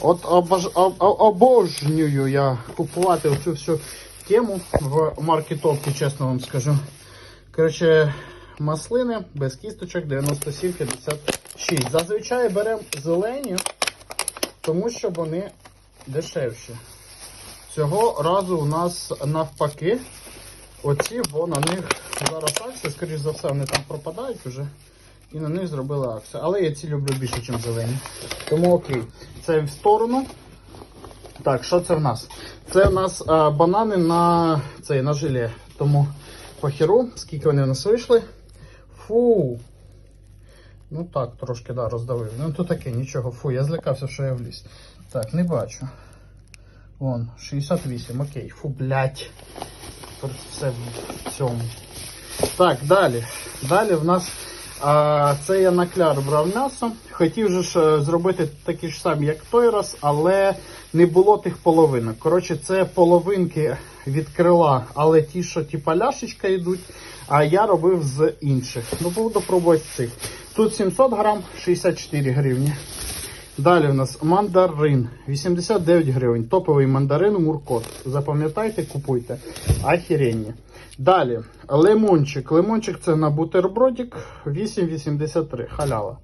От обож... об- об- обожнюю я купувати цю всю тему в маркетовці, чесно вам скажу. Коротше, маслини без кісточок 97,56. Зазвичай беремо зелені, тому що вони дешевші. Цього разу у нас навпаки. Оці, бо на них зараз акція, скоріш за все, вони там пропадають уже. І на них зробили акцію. Але я ці люблю більше, ніж зелені. Тому окей. Це в сторону. Так, що це в нас? Це в нас а, банани на цей, на желе. Тому похеру, скільки вони в нас вийшли. Фу. Ну так, трошки да, роздавив. Ну то таке, нічого. Фу, я злякався, що я вліз. Так, не бачу. Вон, 68, окей. Фу, блядь. Все в цьому. Так, далі. Далі в нас а, це я на кляр брав м'ясо. Хотів же ж е, зробити такі ж самі, як той раз, але не було тих половинок. Коротше, це половинки від крила, але ті, що типа ляшечка йдуть, а я робив з інших. Ну, буду пробувати цих. Тут 700 грам, 64 гривні. Далі в нас мандарин 89 гривень. Топовий мандарин Муркот. Запам'ятайте, купуйте. Ахіренні. Далі лимончик. Лимончик це на бутербродик 8,83. Халява.